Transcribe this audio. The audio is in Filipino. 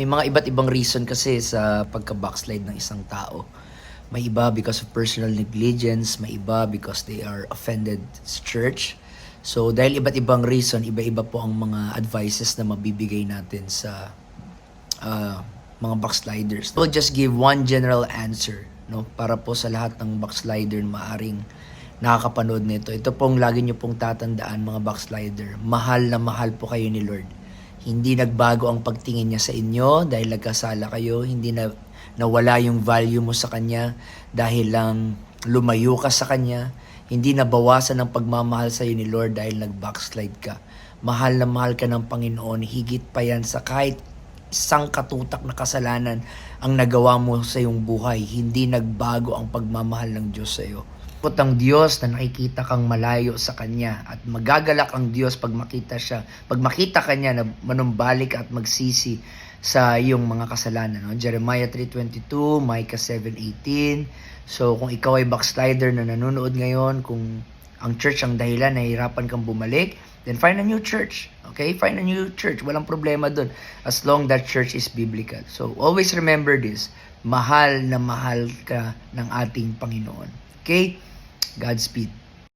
May mga iba't ibang reason kasi sa pagka-backslide ng isang tao. May iba because of personal negligence, may iba because they are offended sa church. So dahil iba't ibang reason, iba-iba po ang mga advices na mabibigay natin sa uh, mga backsliders. We'll just give one general answer no para po sa lahat ng backslider na maaring nakakapanood nito. Ito pong lagi niyo pong tatandaan mga backslider. Mahal na mahal po kayo ni Lord. Hindi nagbago ang pagtingin niya sa inyo dahil nagkasala kayo. Hindi na nawala yung value mo sa Kanya dahil lang lumayo ka sa Kanya. Hindi nabawasan ang pagmamahal sa iyo ni Lord dahil nag-backslide ka. Mahal na mahal ka ng Panginoon. Higit pa yan sa kahit isang katutak na kasalanan ang nagawa mo sa iyong buhay. Hindi nagbago ang pagmamahal ng Diyos sa iyo. Put ang Diyos na nakikita kang malayo sa Kanya at magagalak ang Diyos pag makita siya, pag makita Kanya na manumbalik at magsisi sa iyong mga kasalanan. No? Jeremiah 3.22, Micah 7.18. So kung ikaw ay backslider na nanonood ngayon, kung ang church ang dahilan, nahihirapan kang bumalik, then find a new church. Okay? Find a new church. Walang problema dun. As long that church is biblical. So always remember this. Mahal na mahal ka ng ating Panginoon. Okay? Godspeed.